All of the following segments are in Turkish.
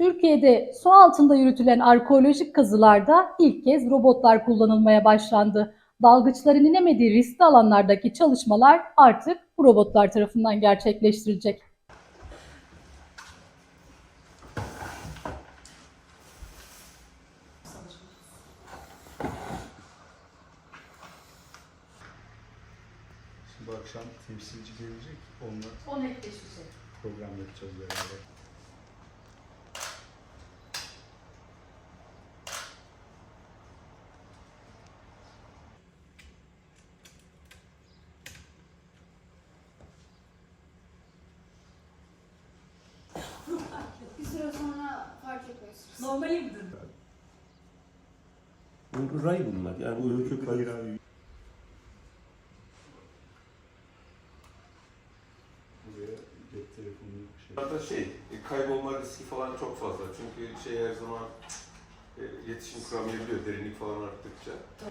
Türkiye'de su altında yürütülen arkeolojik kazılarda ilk kez robotlar kullanılmaya başlandı. Dalgıçların inemediği riskli alanlardaki çalışmalar artık bu robotlar tarafından gerçekleştirilecek. Şimdi bu akşam temsilci gelecek. Onunla O netleşecek. program yapacağız beraber. Normali midir? Bu Ray bunlar yani uyku Hayır kayır. abi. Buraya cep telefonunu şey. Şey, e, kaybolma riski falan çok fazla. Çünkü şey her zaman e, iletişim kuramayabiliyor derinlik falan arttıkça. E,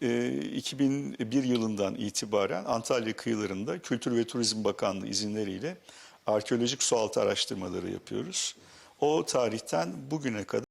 2001 yılından itibaren Antalya kıyılarında Kültür ve Turizm Bakanlığı izinleriyle arkeolojik sualtı araştırmaları yapıyoruz. O tarihten bugüne kadar